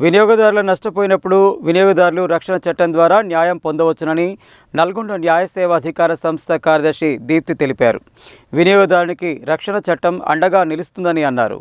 వినియోగదారులు నష్టపోయినప్పుడు వినియోగదారులు రక్షణ చట్టం ద్వారా న్యాయం పొందవచ్చునని నల్గొండ న్యాయ సేవా అధికార సంస్థ కార్యదర్శి దీప్తి తెలిపారు. వినియోగదారునికి రక్షణ చట్టం అండగా నిలుస్తుందని అన్నారు.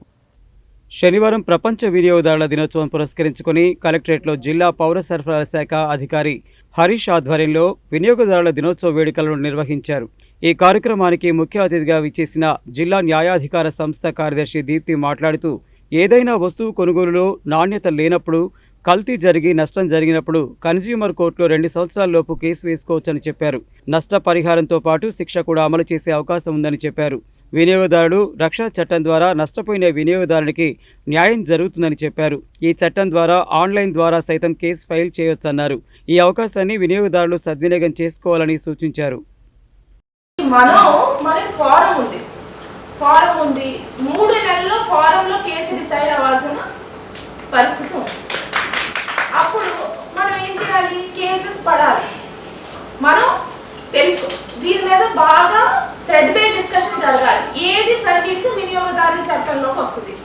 శనివారం ప్రపంచ వినియోగదారుల దినోత్సవం పురస్కరించుకుని కలెక్టరేట్లో జిల్లా పౌర సరఫరాల శాఖ అధికారి హరీష్ ఆధ్వర్యంలో వినియోగదారుల దినోత్సవ వేడుకలను నిర్వహించారు. ఈ కార్యక్రమానికి ముఖ్య అతిథిగా విచ్చేసిన జిల్లా న్యాయాధికార సంస్థ కార్యదర్శి దీప్తి మాట్లాడుతూ ఏదైనా వస్తువు కొనుగోలులో నాణ్యత లేనప్పుడు కల్తీ జరిగి నష్టం జరిగినప్పుడు కన్జ్యూమర్ కోర్టులో రెండు సంవత్సరాల్లోపు కేసు వేసుకోవచ్చని చెప్పారు. నష్టపరిహారంతో పాటు శిక్ష కూడా అమలు చేసే అవకాశం ఉందని చెప్పారు. వినియోగదారుడు రక్షణ చట్టం ద్వారా నష్టపోయిన వినియోగదారునికి న్యాయం జరుగుతుందని చెప్పారు. ఈ చట్టం ద్వారా ఆన్లైన్ ద్వారా సైతం కేసు ఫైల్ చేయవచ్చన్నారు ఈ అవకాశాన్ని వినియోగదారులు సద్వినియోగం చేసుకోవాలని సూచించారు. మనం ఫారం ఉంది. ఫారం ఉంది. మూడు నెలల్లో ఫారంలో కేసు డిసైడ్ అవ్వాల్సిన పరిస్థితి ఉంది. అప్పుడు మనం ఏం చేయాలి? కేసెస్ పడాలి. మనం తెలుసు దీని మీద బాగా థ్రెడ్ బై డిస్కషన్ జరగాలి. ఏది సర్వీసు వినియోగదారుల చట్టంలోకి వస్తుంది?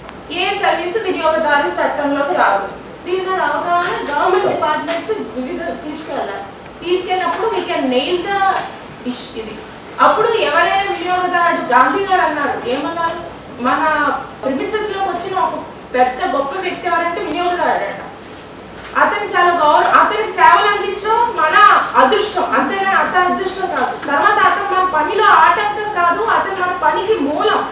ఏ సర్వీసు వినియోగదారుల చట్టంలోకి రాదు? దీని మీద అవగాహన గవర్నమెంట్ డిపార్ట్మెంట్స్ వివిధ తీసుకెళ్ళాలి. తీసుకెళ్ళినప్పుడు వీ కెన్ నెయిల్ ద ఇష్ ఇది. అప్పుడు ఎవరైనా వినియోగదారుడు గాంధీ గారు అన్నారు ఏమన్నారు? మన ప్రిమిసెస్లో వచ్చిన ఒక పెద్ద గొప్ప వ్యక్తి ఎవరంటే వినియోగదారుడు అంట. అతను చాలా గౌరవం అతనికి సేవలు అందించడం మన అదృష్టం. అంతేనా అత అదృష్టం కాదు. తర్వాత అతను మన పనిలో ఆటంకం కాదు అతను మన పనికి మూలం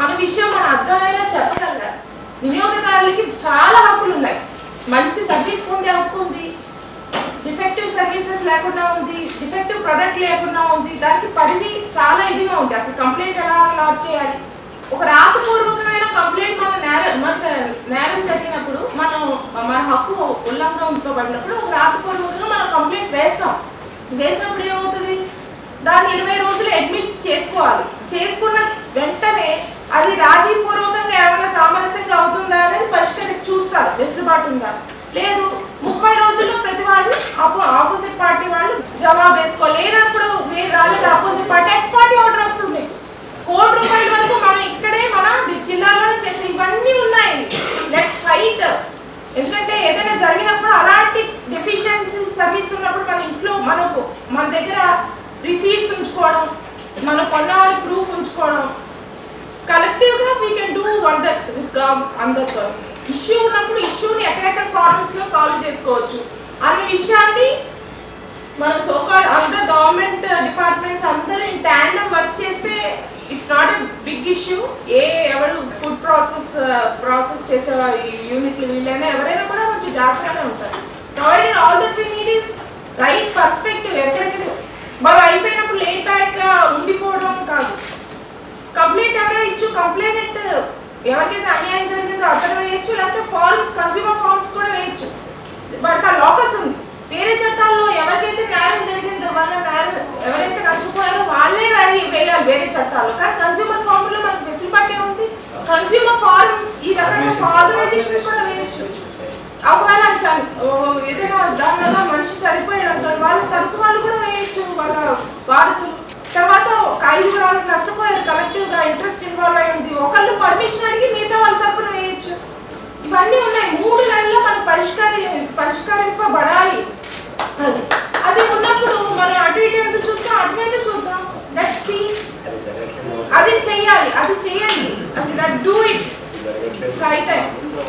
అనే విషయం మన అర్థమయ్యేలా చెప్పగలగాలి వినియోగదారులకి చాలా హక్కులు ఉన్నాయి. మంచి సర్వీస్ పొందే హక్కు ఉంది. డిఫెక్టివ్ సర్వీసెస్ లేకుండా ఉంది. డిఫెక్టివ్ ప్రొడక్ట్ లేకుండా ఉంది. దానికి పరిధి చాలా ఇదిగా ఉంది. అసలు కంప్లైంట్ ఎలా లాడ్ చేయాలి? ఒక రాతపూర్వకమైన కంప్లైంట్ మన నేరం మనకు నేరం జరిగినప్పుడు మనం మన హక్కు ఉల్లంఘించబడినప్పుడు ఒక రాతపూర్వకంగా మనం కంప్లైంట్ వేస్తాం. వేసినప్పుడు ఏమవుతుంది? దాన్ని ఇరవై రోజులు అడ్మిట్ చేసుకోవాలి. చేసుకున్న వెంటనే అది రాజీపూర్వకంగా ఏమైనా సామరస్యంగా అవుతుందా అనేది పరిష్కరించి చూస్తారు. వెసులుబాటు ఉందా? లేదు. ముప్పై రోజుల్లో ప్రతి వాళ్ళు ఆపోజిట్ పార్టీ వాళ్ళు జవాబు వేసుకోవాలి లేనప్పుడు వేరే రాలేదు. Opposite party ex party order వస్తుంది కోటి రూపాయల వరకు మనం ఇక్కడే మన జిల్లాలోనే చేసిన ఇవన్నీ ఉన్నాయి లెట్స్ ఫైట్ ఎందుకంటే ఏదైనా జరిగినప్పుడు అలాంటి డెఫిషియన్సీ సర్వీస్ ఉన్నప్పుడు మన ఇంట్లో మనకు మన దగ్గర రిసీట్స్ ఉంచుకోవడం మన కొన్నవారి ప్రూఫ్ ఉంచుకోవడం. కలెక్టివ్గా వీ కెన్ డూ వండర్స్ అందరితో ఇష్యూ ఉన్నప్పుడు ఇష్యూని ఎక్కడెక్కడ ఫార్మ్స్లో సాల్వ్ చేసుకోవచ్చు అనే విషయాన్ని మన సోకాల్ అందర్ గవర్నమెంట్ డిపార్ట్మెంట్స్ అందరూ ఇన్ ట్యాండమ్ వర్క్ చేస్తే it's not a big issue ఏ ఎవరు ఫుడ్ ప్రాసెస్ ప్రాసెస్ చేసే యూనిట్లు వీళ్ళైనా ఎవరైనా కూడా కొంచెం జాగ్రత్తగానే ఉంటారు. Provided all that we need is right perspective ఎక్కడెక్కడ మనం అయిపోయినప్పుడు లేట్ బ్యాక్ ఉండిపోవడం కాదు. కంప్లైంట్ ఎవరైనా ఇచ్చు కంప్లైంట్ ఎవరికైతే అన్యాయం జరిగిందో అతను వేయచ్చు లేకపోతే ఫార్మ్స్ కన్స్యూమర్ ఫార్మ్స్ కూడా వేయచ్చు. బట్ ఆ లోకస్ ఉంది. వేరే చట్టాల్లో ఎవరికైతే న్యాయం జరిగిందో వాళ్ళ న్యాయం ఎవరైతే నష్టపోయారో వాళ్ళే వేయి- వేయాలి వేరే చట్టాల్లో. కానీ కన్స్యూమర్ ఫార్మ్లో మనకు వెసులుబాటే ఉంది. కన్స్యూమర్ ఫార్మ్స్ ఈ రకమైన ఆర్గనైజేషన్స్ కూడా ఏదైనా దాని వల్ల మనిషి చనిపోయాడు అనుకోండి వాళ్ళ తరపు వాళ్ళు కూడా వేయచ్చు వాళ్ళ వారసులు. తర్వాత ఒక ఐదుగురు వాళ్ళకి నష్టపోయారు. కలెక్టివ్గా ఇంట్రెస్ట్ ఇన్వాల్వ్ అయింది ఒకళ్ళు పర్మిషన్ అడిగి మిగతా వాళ్ళ తరపున వేయచ్చు. ఇవన్నీ ఉన్నాయి. మూడు నెలల్లో మనం పరిష్కరి పరిష్కరింపబడాలి. అది. అది ఉన్నప్పుడు మనం అటు ఇటు ఎందుకు చూస్తాం అటువైపు